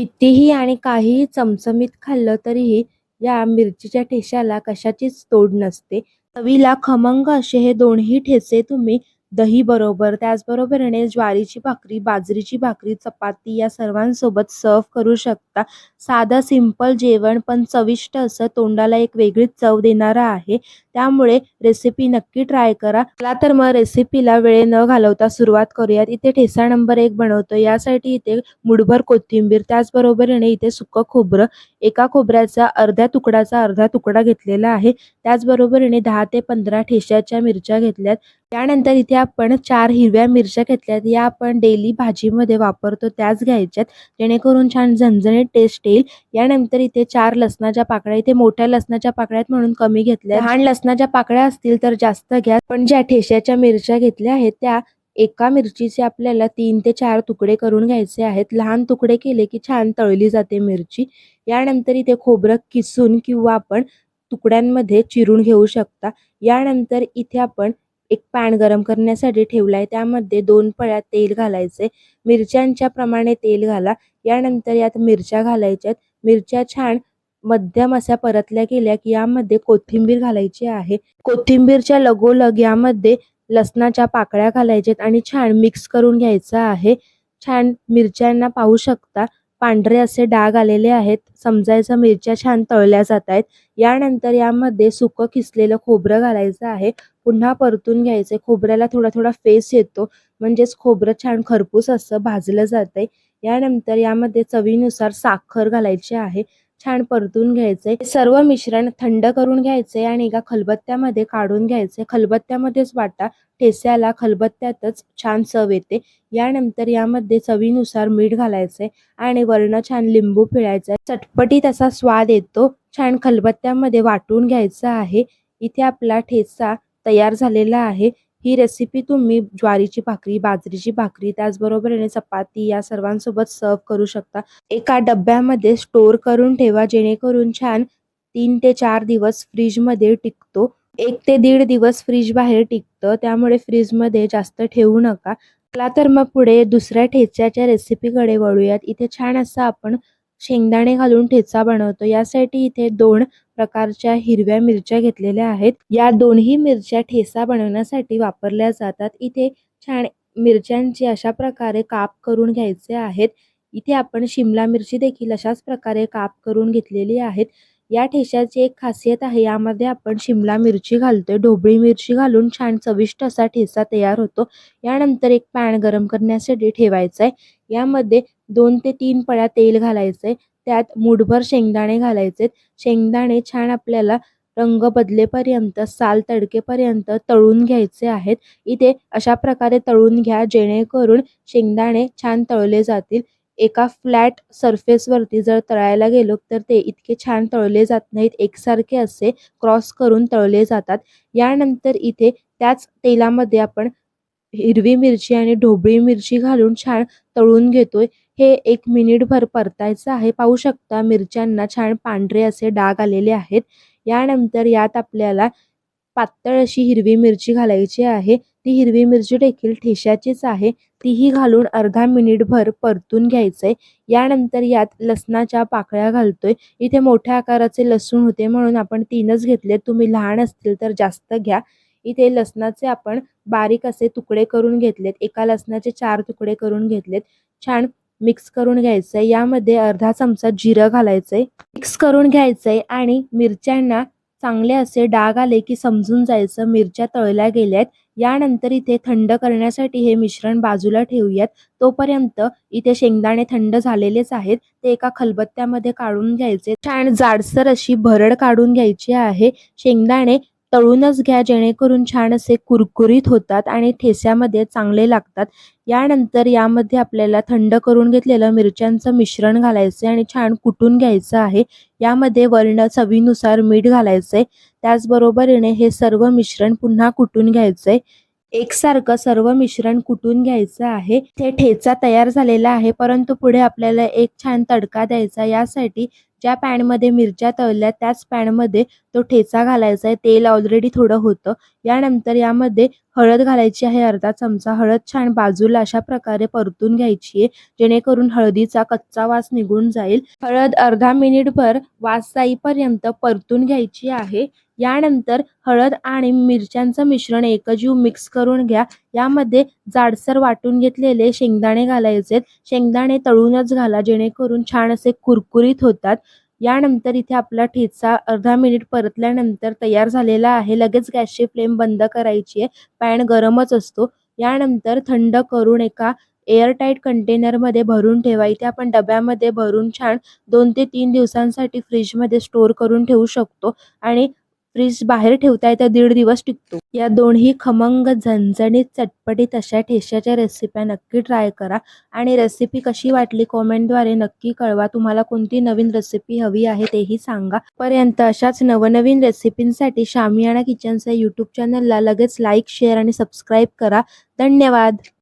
कितीही आणि काहीही चमचमीत खाल्लं तरीही या मिरचीच्या ठेश्याला कशाचीच तोड नसते. चवीला खमंग असे हे दोन्ही ठेचे तुम्ही दही बरोबर त्याचबरोबरीने ज्वारीची भाकरी बाजरीची भाकरी चपाती या सर्वांसोबत सर्व करू शकता. साधं सिंपल जेवण पण चविष्ट असं तोंडाला एक वेगळीच चव देणारं आहे. त्यामुळे रेसिपी नक्की ट्राय करा. चला तर मग रेसिपीला वेळ न घालवता सुरुवात करूयात. इथे ठेसा नंबर एक बनवतो यासाठी इथे मुठभर कोथिंबीर त्याचबरोबरीने इथे सुकं खोबरं एका खोबऱ्याचा अर्ध्या तुकडाचा अर्धा तुकडा घेतलेला आहे. त्याचबरोबरीने दहा ते पंधरा ठेश्याच्या मिरच्या घेतल्यात. त्यानंतर इथे आपण चार हिरव्या मिरच्या घेतल्यात. या आपण डेली भाजीमध्ये वापरतो. त्याच घ्यायच्यात. जेणेकरून छान झणझणीत टेस्ट येईल. यानंतर इथे चार लसणाच्या पाकळ्या. इथे मोठ्या लसणाच्या पाकळ्यात म्हणून कमी घेतल्या लहान लसणाच्या पाकळ्या असतील तर जास्त घ्या. पण ज्या ठेश्याच्या मिरच्या घेतल्या आहेत त्या एका मिरचीचे आपल्याला तीन ते चार तुकडे करून घ्यायचे आहेत. लहान तुकडे केले की छान तळली जाते मिरची. यानंतर इथे खोबरं किसून किंवा आपण तुकड्यांमध्ये चिरून घेऊ शकता. यानंतर इथे आपण एक पॅन गरम करण्यासाठी ठेवलाय. त्यामध्ये दोन पळ्या तेल घालायचे. मिरच्यांच्या प्रमाणे तेल घाला. यानंतर यात मिरच्या घालायच्यात मिरच्या छान मध्यम अशा परतल्या गेल्या की यामध्ये कोथिंबीर घालायची आहे. कोथिंबीरच्या लगोलग यामध्ये लसणाच्या पाकळ्या घालायच्यात आणि छान मिक्स करून घ्यायचं आहे. छान मिरच्यांना पाहू शकता पांढरे असे डाग आलेले आहेत. समजायचं मिरच्या छान तळल्या जात आहेत. यानंतर यामध्ये सुकं किसलेलं खोबरं घालायचं आहे. पुन्हा परतून घ्यायचे खोबऱ्याला थोडा थोडा फेस येतो. म्हणजेच खोबरं छान खरपूस असं भाजलं जातंय. यानंतर यामध्ये चवीनुसार साखर घालायची आहे. छान परतून घ्यायचे सर्व मिश्रण थंड करून घ्यायचे आणि एका खलबत्त्यामध्ये काढून घ्यायचे खलबत्त्यामध्येच वाटा ठेस्याला खलबत्त्यातच छान चव येते. यानंतर यामध्ये चवीनुसार मीठ घालायचे आणि वर्ण छान लिंबू पिळायचा चटपटीत असा स्वाद येतो. छान खलबत्त्यामध्ये वाटून घ्यायचा आहे. इथे आपला ठेचा तयार झालेला आहे. ही रेसिपी तुम्ही ज्वारीची भाकरी बाजरीची भाकरी त्याचबरोबर चपाती या सर्वांसोबत सर्व करू शकता. एका डब्यामध्ये स्टोर करून ठेवा जेणेकरून छान तीन ते चार दिवस फ्रीजमध्ये टिकतो. एक ते दीड दिवस फ्रीज बाहेर टिकतं. त्यामुळे फ्रीजमध्ये जास्त ठेवू नका. चला तर मग पुढे दुसऱ्या ठेच्याच्या रेसिपीकडे वळूयात. इथे छान असं आपण शेंगदाणे घालून ठेचा बनवतो. यासाठी इथे दोन प्रकारच्या हिरव्या मिरच्या घेतलेल्या आहेत. या दोन्ही मिरच्या ठेसा बनवण्यासाठी वापरल्या जातात. इथे छान मिरच्यांचे अशा प्रकारे काप करून घ्यायचे आहेत. इथे आपण शिमला मिरची देखील अशाच प्रकारे काप करून घेतलेली आहेत. या ठेशाची एक खासियत आहे यामध्ये आपण शिमला मिरची घालतोय. ढोबळी मिरची घालून छान चविष्ट असा ठेसा तयार होतो. यानंतर एक पॅन गरम करण्यासाठी ठेवायचा आहे यामध्ये दोन ते तीन पळ्या तेल घालायचंय. त्यात मुठभर शेंगदाणे घालायचे. शेंगदाणे छान आपल्याला रंग बदलेपर्यंत साल तडकेपर्यंत तळून घ्यायचे आहेत. इथे अशा प्रकारे तळून घ्या जेणेकरून शेंगदाणे छान तळले जातील. एका फ्लॅट सरफेसवरती जर तळायला गेलो तर ते इतके छान तळले जात नाहीत. एकसारखे असे क्रॉस करून तळले जातात. यानंतर इथे त्याच तेलामध्ये आपण हिरवी मिरची आणि ढोबळी मिरची घालून छान तळून घेतोय. हे एक मिनिटभर परतायचं आहे. पाहू शकता मिरच्यांना छान पांढरे असे डाग आलेले आहेत. यानंतर यात आपल्याला पातळ अशी हिरवी मिरची घालायची आहे. ती हिरवी मिरची देखील ठेशाचीच आहे. तीही घालून अर्धा मिनिटभर परतून घ्यायचंय. यानंतर यात लसणाच्या पाकळ्या घालतोय. इथे मोठ्या आकाराचे लसूण होते म्हणून आपण तीनच घेतले तुम्ही लहान असतील तर जास्त घ्या. इथे लसणाचे आपण बारीक असे तुकडे करून घेतलेत. एका लसणाचे चार तुकडे करून घेतलेत. छान मिक्स करून घ्यायचंय. यामध्ये अर्धा चमचा जिरं घालायचंय. मिक्स करून घ्यायचंय आणि मिरच्यांना चांगले असे डाग आले की समजून जायचं. मिरच्या तळल्या गेल्यात. यानंतर इथे थंड करण्यासाठी हे मिश्रण बाजूला ठेवूयात. तोपर्यंत इथे शेंगदाणे थंड झालेलेच आहेत. ते एका खलबत्त्यामध्ये काढून घ्यायचे. छान जाडसर अशी भरड काढून घ्यायची आहे. शेंगदाणे तळूनच घ्या जेणेकरून छान असे कुरकुरीत होतात आणि ठेस्यामध्ये चांगले लागतात. यानंतर यामध्ये आपल्याला थंड करून घेतलेलं मिरच्यांचं मिश्रण घालायचं आणि छान कुटून घ्यायचं आहे. यामध्ये वर्ण चवीनुसार मीठ घालायचंय. त्याचबरोबरीने हे सर्व मिश्रण पुन्हा कुटून घ्यायचंय. एकसारखं सर्व मिश्रण कुटून घ्यायचं आहे. ते ठेचा तयार झालेला आहे परंतु पुढे आपल्याला एक छान तडका द्यायचा यासाठी ज्या पॅनमध्ये मिरच्या तळल्या त्याच पॅनमध्ये तो ठेचा घालायचा आहे. तेल ऑलरेडी थोडं होतं. यानंतर यामध्ये हळद घालायची आहे अर्धा चमचा हळद छान बाजूला अशा प्रकारे परतून घ्यायची आहे जेणेकरून हळदीचा कच्चा वास निघून जाईल. हळद अर्धा मिनिटभर वास जाईपर्यंत परतून घ्यायची आहे. यानंतर हळद आणि मिरच्यांचं मिश्रण एकजीव मिक्स करून घ्या. यामध्ये जाडसर वाटून घेतलेले शेंगदाणे घालायचे शेंगदाणे तळूनच घाला जेणेकरून छान असे कुरकुरीत होतात. यानंतर इथे आपला ठेचा अर्धा मिनिट परतल्यानंतर तयार झालेला आहे. लगेच गॅसची फ्लेम बंद करायची आहे. पॅन गरमच असतो. यानंतर थंड करून एका एअरटाईट कंटेनरमध्ये भरून ठेवा. इथे आपण डब्यामध्ये भरून छान दोन ते तीन दिवसांसाठी फ्रीजमध्ये स्टोअर करून ठेवू शकतो. आणि फ्रीज बाहेर ठेवता येतं दीड दिवस टिकतो. या दोन्ही खमंग झणझणीत चटपटीत अशा ठेश्याच्या रेसिप्या नक्की ट्राय करा. आणि रेसिपी कशी वाटली कॉमेंटद्वारे नक्की कळवा. तुम्हाला कोणती नवीन रेसिपी हवी आहे तेही सांगा. पर्यंत अशाच नवनवीन रेसिपींसाठी शामियाना किचनच्या यूट्यूब चॅनलला लगेच लाईक शेअर आणि सबस्क्राईब करा. धन्यवाद!